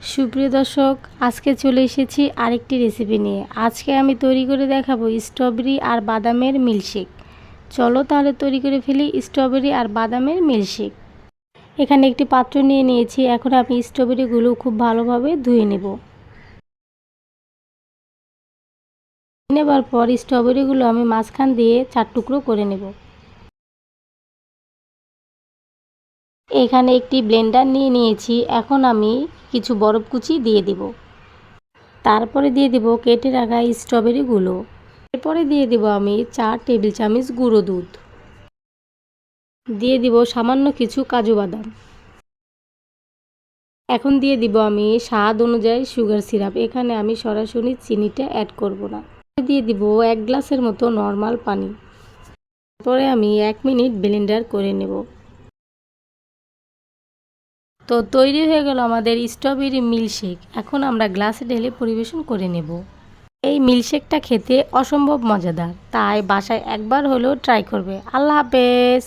সুপ্রিয় দর্শক, আজকে চলে এসেছি আরেকটি রেসিপি নিয়ে। আজকে আমি তৈরি করে দেখাবো স্ট্রবেরি আর বাদামের মিল্কশেক চলো তাহলে তৈরি করে ফেলি স্ট্রবেরি আর বাদামের মিল্কশেক এখানে একটি পাত্র নিয়ে নিয়েছি, এখন আমি স্ট্রবেরিগুলো খুব ভালোভাবে ধুয়ে নেব। নেবার পর স্ট্রবেরিগুলো আমি মাঝখান দিয়ে চার টুকরো করে নেব। এখানে একটি ব্লেন্ডার নিয়ে নিয়েছি। এখন আমি কিছু বরফ কুচি দিয়ে দিব। তারপরে দিয়ে দিব কেটে রাখা স্ট্রবেরিগুলো। এরপরে দিয়ে দিব আমি চার টেবিল চামচ গুঁড়ো দুধ। দিয়ে দিব সামান্য কিছু কাজু বাদাম। এখন দিয়ে দিব আমি স্বাদ অনুযায়ী সুগার সিরাপ। এখানে আমি সরাসরি চিনিটা অ্যাড করব না। দিয়ে দিব এক গ্লাসের মতো নর্মাল পানি। তারপরে আমি এক মিনিট ব্লেন্ডার করে নেব। তো তৈরি হয়ে গেল আমাদের স্ট্রবেরি মিল্কশেক। এখন আমরা গ্লাসে ঢেলে পরিবেশন করে নেব। এই মিল্কশেকটা খেতে অসম্ভব মজাদার। তাই বাসায় একবার হলেও ট্রাই করবে। আল্লাহ হাফেজ।